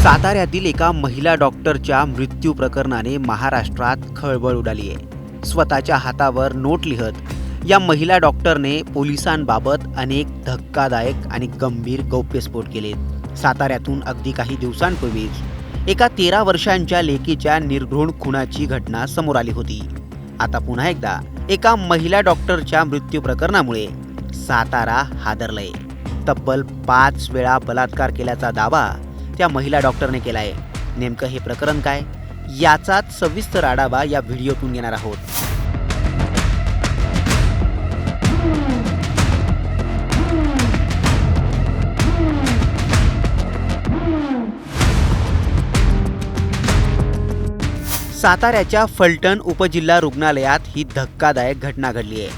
साताऱ्यातील एका महिला डॉक्टरच्या मृत्यू प्रकरणाने महाराष्ट्रात खळबळ उडाली आहे. स्वतःच्या हातावर नोट लिहत या महिला डॉक्टरने पोलिसांबाबत अनेक धक्कादायक आणि गंभीर गौप्यस्फोट केले साताऱ्यातून अगदी काही दिवसांपूर्वीच एका तेरा वर्षांच्या लेकीच्या निर्घृण खुनाची घटना समोर आली होती. आता पुन्हा एकदा एका महिला डॉक्टरच्या मृत्यू प्रकरणामुळे सातारा हादरलंय. तब्बल पाच वेळा बलात्कार केल्याचा दावा त्या महिला डॉक्टरने केला आहे नेमकं हे प्रकरण काय? याचाच सविस्तर आढावा या व्हिडिओतून घेणार आहोत. साताऱ्याच्या फलटण उपजिल्हा रुग्णालयात ही धक्कादायक घटना घडली आहे.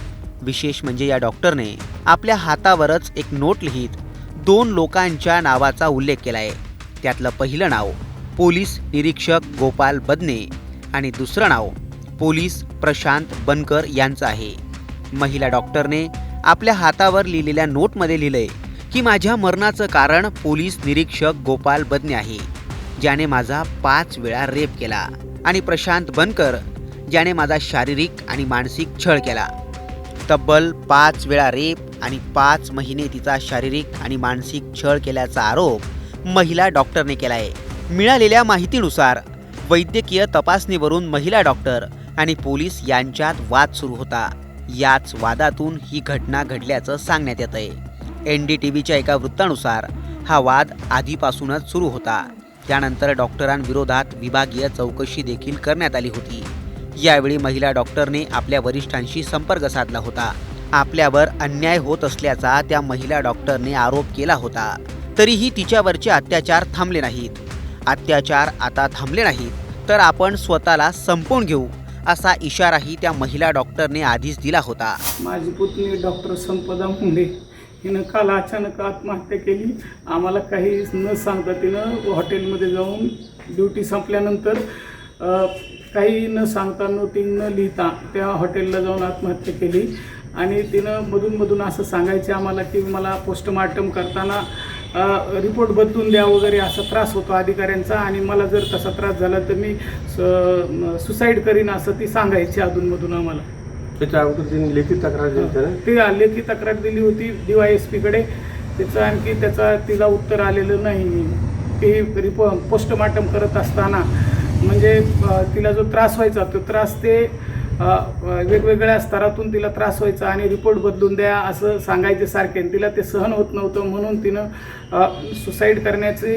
विशेष म्हणजे या डॉक्टरने आपल्या हातावरच एक नोट लिहित दोन लोकांच्या नावाचा उल्लेख केला आहे त्यातलं पहिलं नाव पोलीस निरीक्षक गोपाल बदने आणि दुसरं नाव पोलीस प्रशांत बनकर यांचं आहे. महिला डॉक्टरने आपल्या हातावर लिहिलेल्या नोटमध्ये लिहिलंय की माझ्या मरणाचं कारण पोलीस निरीक्षक गोपाल बदने आहे. ज्याने माझा पाच वेळा रेप केला आणि प्रशांत बनकर ज्याने माझा शारीरिक आणि मानसिक छळ केला. तब्बल पाच वेळा रेप आणि पाच महिने तिचा शारीरिक आणि मानसिक छळ केल्याचा आरोप महिला डॉक्टरने केला आहे मिळालेल्या माहितीनुसार वैद्यकीय तपासणीवरून महिला डॉक्टर आणि पोलीस यांच्यात वाद सुरू होता. याच वादातून ही घटना घडल्याचं सांगण्यात येत आहे एन डी टी व्हीच्या एका वृत्तानुसार हा वाद आधीपासूनच सुरू होता. त्यानंतर डॉक्टरांविरोधात विभागीय चौकशी देखील करण्यात आली होती. यावेळी महिला डॉक्टरने आपल्या वरिष्ठांशी संपर्क साधला होता. आपल्यावर अन्याय होत असल्याचा त्या महिला डॉक्टरने आरोप केला होता. तरीही तिच्यावरचे अत्याचार थांबले नाहीत. अत्याचार आता थांबले नाहीत तर आपण स्वतःला संपवून घेऊ असा इशाराही त्या महिला डॉक्टरने आधीच दिला होता. माझी पुतणी डॉक्टर संपदा मुंडे हिनं काल अचानक आत्महत्या केली. आम्हाला काही न सांगता तिनं हॉटेलमध्ये जाऊन ड्युटी संपल्यानंतर काही न सांगता नोटिंग न लिहिता त्या हॉटेलला जाऊन आत्महत्या केली. आणि तिनं मधून मधून असं सांगायचे आम्हाला की मला पोस्टमार्टम करताना रिपोर्ट बदलून द्या वगैरे असा त्रास होतो अधिकाऱ्यांचा आणि मला जर तसा त्रास झाला तर मी सुसाईड करीन असं ती सांगायची अधूनमधून आम्हाला. त्याच्या अगोदर त्यांनी लेखी तक्रार दिली ती लेखी तक्रार दिली होती डीवायएसपीकडे त्याचं आणखी त्याचा तिला उत्तर आलेलं नाही. ती रिपो पोस्टमार्टम करत असताना. म्हणजे तिला जो त्रास व्हायचा तो त्रास ते वेगवेगळ्या स्तरातून तिला त्रास व्हायचा आणि रिपोर्ट बदलून द्या असं सांगायचे सारखे आणि तिला ते सहन होत नव्हतं म्हणून तिनं सुसाईड करण्याची.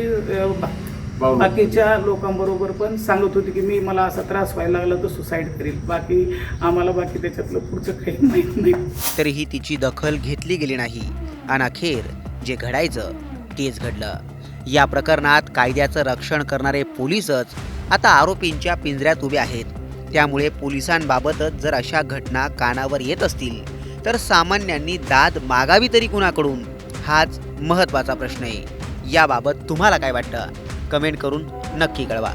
बाकीच्या लोकांबरोबर पण सांगत होती की मी मला असा त्रास व्हायला लागला तर सुसाईड करील. बाकी आम्हाला बाकी त्याच्यातलं पुढचं काही माहीत नाही. तरीही तिची दखल घेतली गेली नाही. आणि अखेर जे घडायचं तेच घडलं. या प्रकरणात कायद्याचं रक्षण करणारे पोलीसच आता आरोपींच्या पिंजऱ्यात उभे आहेत. त्यामुळे पोलिसांबाबतच जर अशा घटना कानावर येत असतील तर सामान्यांनी दाद मागावी तरी कुणाकडून? हाच महत्त्वाचा प्रश्न आहे. याबाबत तुम्हाला काय वाटतं? कमेंट करून नक्की कळवा.